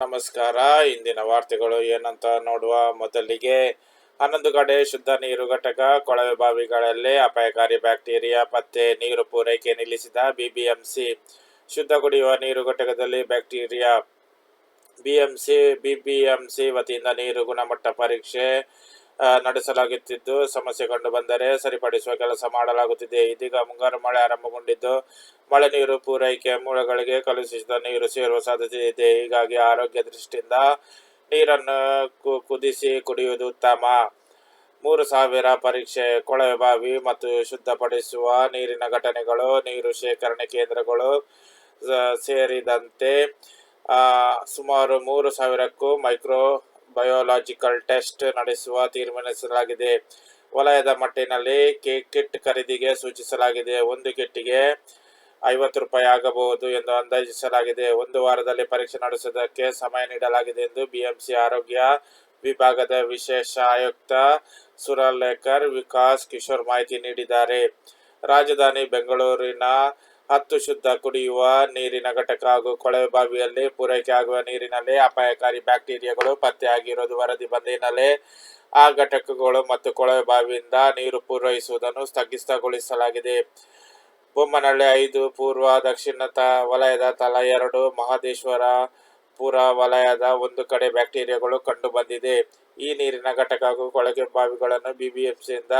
ನಮಸ್ಕಾರ. ಇಂದಿನ ವಾರ್ತೆಗಳು ಏನಂತ ನೋಡುವ ಮೊದಲಿಗೆ ಹನ್ನೊಂದು ಕಡೆ ಶುದ್ಧ ನೀರು ಘಟಕ, ಕೊಳವೆ ಬಾವಿಗಳಲ್ಲಿ ಅಪಾಯಕಾರಿ ಬ್ಯಾಕ್ಟೀರಿಯಾ, ಪತ್ತೆ, ನೀರು ಪೂರೈಕೆ ನಿಲ್ಲಿಸಿದ ಬಿಬಿಎಂಸಿ. ಶುದ್ಧ ಕುಡಿಯುವ ನೀರು ಘಟಕದಲ್ಲಿ ಬ್ಯಾಕ್ಟೀರಿಯಾ. ಬಿಎಂಸಿ, ಬಿಬಿಎಂಸಿ ವತಿಯಿಂದ ನೀರು ಗುಣಮಟ್ಟ ಪರೀಕ್ಷೆ ನಡೆಸಲಾಗುತ್ತಿದ್ದು. ಸಮಸ್ಯೆ ಕಂಡು ಬಂದರೆ ಸರಿಪಡಿಸುವ ಕೆಲಸ ಮಾಡಲಾಗುತ್ತಿದೆ. ಇದೀಗ ಮುಂಗಾರು ಮಳೆ ಆರಂಭಗೊಂಡಿದ್ದು, ಮಳೆ ನೀರು ಪೂರೈಕೆ ಮೂಲಗಳಿಗೆ ಕಲುಷಿತ ನೀರು ಸೇರುವ ಸಾಧ್ಯತೆ ಇದೆ. ಹೀಗಾಗಿ ಆರೋಗ್ಯ ದೃಷ್ಟಿಯಿಂದ ನೀರನ್ನು ಕುದಿಸಿ ಕುಡಿಯುವುದು ಉತ್ತಮ. ಮೂರು ಸಾವಿರ ಪರೀಕ್ಷೆ ಕೊಳವೆ ಬಾವಿ ಮತ್ತು ಶುದ್ಧಪಡಿಸುವ ನೀರಿನ ಘಟನೆಗಳು, ನೀರು ಶೇಖರಣೆ ಕೇಂದ್ರಗಳು ಸೇರಿದಂತೆ ಸುಮಾರು ಮೂರು ಸಾವಿರಕ್ಕೂ ಮೈಕ್ರೋ ಬಯೋಲಾಜಿಕಲ್ ಟೆಸ್ಟ್ ನಡೆಸುವ ತೀರ್ಮಾನಿಸಲಾಗಿದೆ. ವಲಯದ ಮಟ್ಟಿನಲ್ಲಿ ಕಿಟ್ ಖರೀದಿಗೆ ಸೂಚಿಸಲಾಗಿದೆ. ಒಂದು ಕಿಟ್ಗೆ ಐವತ್ತು ರೂಪಾಯಿ ಆಗಬಹುದು ಎಂದು ಅಂದಾಜಿಸಲಾಗಿದೆ. ಒಂದು ವಾರದಲ್ಲಿ ಪರೀಕ್ಷೆ ನಡೆಸುವುದಕ್ಕೆ ಸಮಯ ನೀಡಲಾಗಿದೆ ಎಂದು ಬಿಎಂಸಿ ಆರೋಗ್ಯ ವಿಭಾಗದ ವಿಶೇಷ ಆಯುಕ್ತ ಸುರಲೇಖರ್ ವಿಕಾಸ್ ಕಿಶೋರ್ ಮಾಹಿತಿ ನೀಡಿದ್ದಾರೆ. ರಾಜಧಾನಿ ಬೆಂಗಳೂರಿನ ಹತ್ತು ಶುದ್ಧ ಕುಡಿಯುವ ನೀರಿನ ಘಟಕ ಹಾಗೂ ಕೊಳವೆ ಬಾವಿಯಲ್ಲಿ ಪೂರೈಕೆ ಆಗುವ ನೀರಿನಲ್ಲಿ ಅಪಾಯಕಾರಿ ಬ್ಯಾಕ್ಟೀರಿಯಾಗಳು ಪತ್ತೆಯಾಗಿರುವುದು ವರದಿ ಬಂದ ಹಿನ್ನೆಲೆ ಆ ಘಟಕಗಳು ಮತ್ತು ಕೊಳವೆ ಬಾವಿಯಿಂದ ನೀರು ಪೂರೈಸುವುದನ್ನು ಸ್ಥಗಿತಗೊಳಿಸಲಾಗಿದೆ. ಬೊಮ್ಮನಹಳ್ಳಿ ಐದು, ಪೂರ್ವ ದಕ್ಷಿಣ ತ ವಲಯದ ತಲಾ ಎರಡು ಮಹದೇಶ್ವರ ಪುರ ವಲಯದ ಒಂದು ಕಡೆ ಬ್ಯಾಕ್ಟೀರಿಯಾಗಳು ಕಂಡು ಬಂದಿದೆ. ಈ ನೀರಿನ ಘಟಕ ಹಾಗೂ ಕೊಳಗೆ ಬಾವಿಗಳನ್ನು ಬಿಬಿಎಂಸಿಯಿಂದ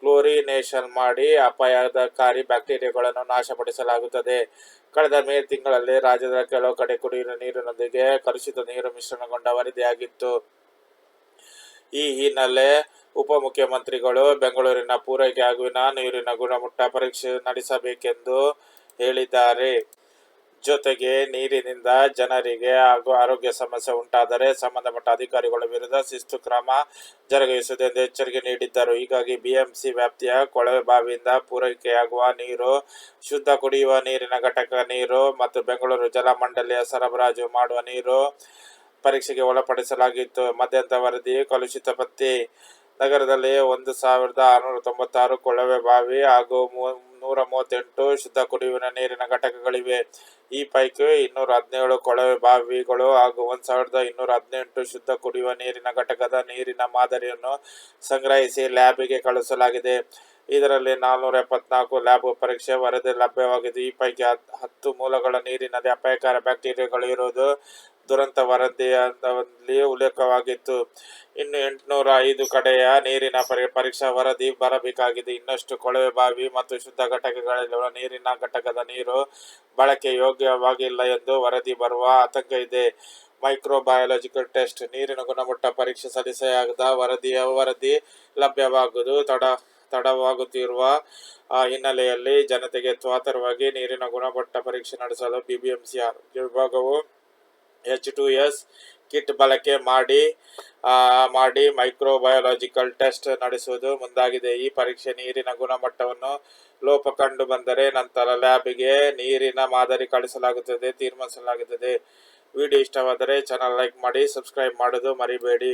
ಕ್ಲೋರಿನೇಷನ್ ಮಾಡಿ ಅಪಾಯದಕಾರಿ ಬ್ಯಾಕ್ಟೀರಿಯಾಗಳನ್ನು ನಾಶಪಡಿಸಲಾಗುತ್ತದೆ. ಕಳೆದ ಮೇ ತಿಂಗಳಲ್ಲಿ ರಾಜ್ಯದ ಕೆಲವು ಕಡೆ ಕುಡಿಯುವ ನೀರಿನೊಂದಿಗೆ ಕಲುಷಿತ ನೀರು ಮಿಶ್ರಣಗೊಂಡ ವರದಿಯಾಗಿತ್ತು. ಈ ಹಿನ್ನೆಲೆ ಉಪಮುಖ್ಯಮಂತ್ರಿಗಳು ಬೆಂಗಳೂರಿನ ಪೂರೈಕೆ ಆಗುವಿನ ನೀರಿನ ಗುಣಮಟ್ಟ ಪರೀಕ್ಷೆ ನಡೆಸಬೇಕೆಂದು ಹೇಳಿದ್ದಾರೆ. ಜೊತೆಗೆ ನೀರಿನಿಂದ ಜನರಿಗೆ ಹಾಗೂ ಆರೋಗ್ಯ ಸಮಸ್ಯೆ ಉಂಟಾದರೆ ಸಂಬಂಧಪಟ್ಟ ಅಧಿಕಾರಿಗಳ ವಿರುದ್ಧ ಶಿಸ್ತು ಕ್ರಮ ಜರುಗಿಸುವುದೆಂದು ಎಚ್ಚರಿಕೆ ನೀಡಿದ್ದರು. ಹೀಗಾಗಿ ಬಿಎಂಸಿ ವ್ಯಾಪ್ತಿಯ ಕೊಳವೆ ಬಾವಿಯಿಂದ ಪೂರೈಕೆಯಾಗುವ ನೀರು, ಶುದ್ಧ ಕುಡಿಯುವ ನೀರಿನ ಘಟಕ ನೀರು ಮತ್ತು ಬೆಂಗಳೂರು ಜಲಮಂಡಳಿಯ ಸರಬರಾಜು ಮಾಡುವ ನೀರು ಪರೀಕ್ಷೆಗೆ ಒಳಪಡಿಸಲಾಗಿತ್ತು. ಮಧ್ಯಂತರ ವರದಿ ಕಲುಷಿತ ಪತ್ತೆ ನಗರದಲ್ಲಿ ಒಂದು ಸಾವಿರದ ಆರುನೂರ ತೊಂಬತ್ತಾರು ಕೊಳವೆ ಬಾವಿ ಹಾಗೂ ಮೂ- ನೂರ ಮೂವತ್ತೆಂಟು ಶುದ್ಧ ಕುಡಿಯುವ ನೀರಿನ ಘಟಕಗಳಿವೆ. ಈ ಪೈಕಿ ಇನ್ನೂರ ಹದಿನೇಳು ಕೊಳವೆ ಬಾವಿಗಳು ಹಾಗೂ ಒಂದು ಸಾವಿರದ ಇನ್ನೂರ ಹದಿನೆಂಟು ಶುದ್ಧ ಕುಡಿಯುವ ನೀರಿನ ಘಟಕದ ನೀರಿನ ಮಾದರಿಯನ್ನು ಸಂಗ್ರಹಿಸಿ ಲ್ಯಾಬಿಗೆ ಕಳುಹಿಸಲಾಗಿದೆ ಇದರಲ್ಲಿ ನಾಲ್ನೂರ ಎಪ್ಪತ್ನಾಲ್ಕು ಲ್ಯಾಬ್ ಪರೀಕ್ಷೆ ವರದಿ ಲಭ್ಯವಾಗಿದ್ದು, ಈ ಪೈಕಿ ಹತ್- ಹತ್ತು ಮೂಲಗಳ ನೀರಿನಲ್ಲಿ ಅಪಾಯಕಾರಿ ಬ್ಯಾಕ್ಟೀರಿಯಾಗಳು ಇರುವುದು ದುರಂತ ವರದಿಯಲ್ಲಿ ಉಲ್ಲೇಖವಾಗಿತ್ತು. ಇನ್ನು ಎಂಟುನೂರ ಐದು ಕಡೆಯ ನೀರಿನ ಪರಿ- ಪರೀಕ್ಷಾ ವರದಿ ಬರಬೇಕಾಗಿದೆ. ಇನ್ನಷ್ಟು ಕೊಳವೆ ಬಾವಿ ಮತ್ತು ಶುದ್ಧ ಘಟಕಗಳಲ್ಲಿರುವ ನೀರಿನ ಘಟಕದ ನೀರು ಬಳಕೆ ಯೋಗ್ಯವಾಗಿಲ್ಲ ಎಂದು ವರದಿ ಬರುವ ಆತಂಕ ಇದೆ. ಮೈಕ್ರೋಬಯಾಲಜಿಕಲ್ ಟೆಸ್ಟ್, ನೀರಿನ ಗುಣಮಟ್ಟ ಪರೀಕ್ಷೆ ಸಲ್ಲಿಸಲಾಗದ ವರದಿಯ ವರದಿ ಲಭ್ಯವಾಗುವುದು ತಡ, ತಡವಾಗುತ್ತಿರುವ ಹಿನ್ನೆಲೆಯಲ್ಲಿ ಜನತೆಗೆ ತ್ವಾತರವಾಗಿ ನೀರಿನ ಗುಣಮಟ್ಟ ಪರೀಕ್ಷೆ ನಡೆಸಲು ಬಿಬಿಎಂಸಿ ವಿಭಾಗವು ಎಚ್ ಟು ಎಸ್ ಕಿಟ್ ಬಳಕೆ ಮಾಡಿ ಮಾಡಿ ಮೈಕ್ರೋಬಯಾಲಜಿಕಲ್ ಟೆಸ್ಟ್ ನಡೆಸುವುದು. ಮುಂದಾಗಿದೆ ಈ ಪರೀಕ್ಷೆ ನೀರಿನ ಗುಣಮಟ್ಟವನ್ನು ಲೋಪ ಕಂಡು ಬಂದರೆ ನಂತರ ಲ್ಯಾಬ್ಗೆ ನೀರಿನ ಮಾದರಿ ಕಳಿಸಲಾಗುತ್ತದೆ, ತೀರ್ಮಾನಿಸಲಾಗುತ್ತದೆ. ವಿಡಿಯೋ ಇಷ್ಟವಾದರೆ ಚಾನಲ್ ಲೈಕ್ ಮಾಡಿ ಸಬ್ಸ್ಕ್ರೈಬ್ ಮಾಡೋದು ಮರಿಬೇಡಿ.